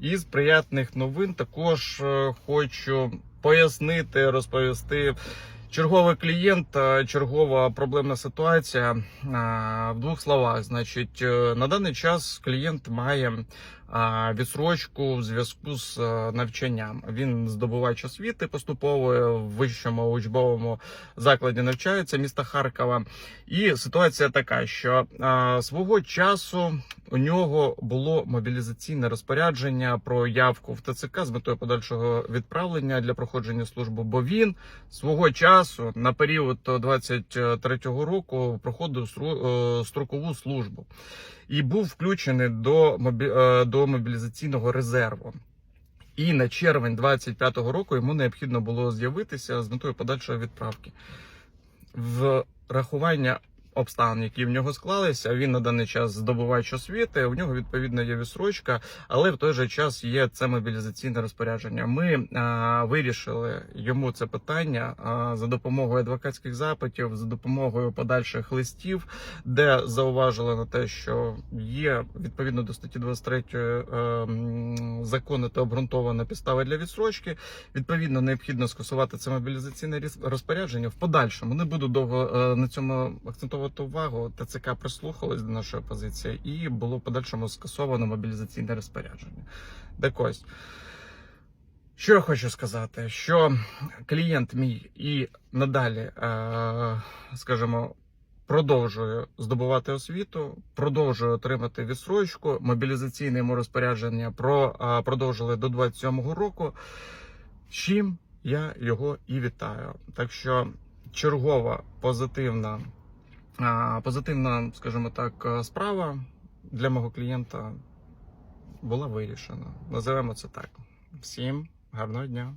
Із приятних новин також е, хочу пояснити, розповісти. Черговий клієнт, е, чергова проблемна ситуація. Е, В двох словах, значить, на даний час клієнт має відсрочку в зв'язку з навчанням. Він здобувач освіти поступової в вищому учбовому закладі навчається міста Харкова. І ситуація така, що свого часу у нього було мобілізаційне розпорядження про явку в ТЦК з метою подальшого відправлення для проходження служби. Бо він свого часу на період 23-го року проходив е, строкову службу і був включений до, е, до мобілізаційного резерву. І на червень 25-го року йому необхідно було з'явитися з метою подальшої відправки. В рахування обставин, які в нього склалися, він на даний час здобувач освіти. У нього відповідно є відсрочка, але в той же час є це мобілізаційне розпорядження. Ми а, вирішили йому це питання а, за допомогою адвокатських запитів, за допомогою подальших листів, де зауважили на те, що є відповідно до статті 23 е, м, закону та обґрунтована підстава для відсрочки. Відповідно, необхідно скасувати це мобілізаційне розпорядження в подальшому. Не буду довго е, на цьому акцентувати увагу. ТЦК прислухалась до нашої позиції, і було в подальшому скасовано мобілізаційне розпорядження. Так ось. Що я хочу сказати, що клієнт мій і надалі, е, скажімо, продовжує здобувати освіту, продовжує отримати відсрочку. Мобілізаційне йому розпорядження про, е, продовжили до 27-го року. Чим я його і вітаю. Так що чергова позитивна, позитивна, скажімо так, е, справа для мого клієнта була вирішена. Називаємо це так. Всім гарного дня.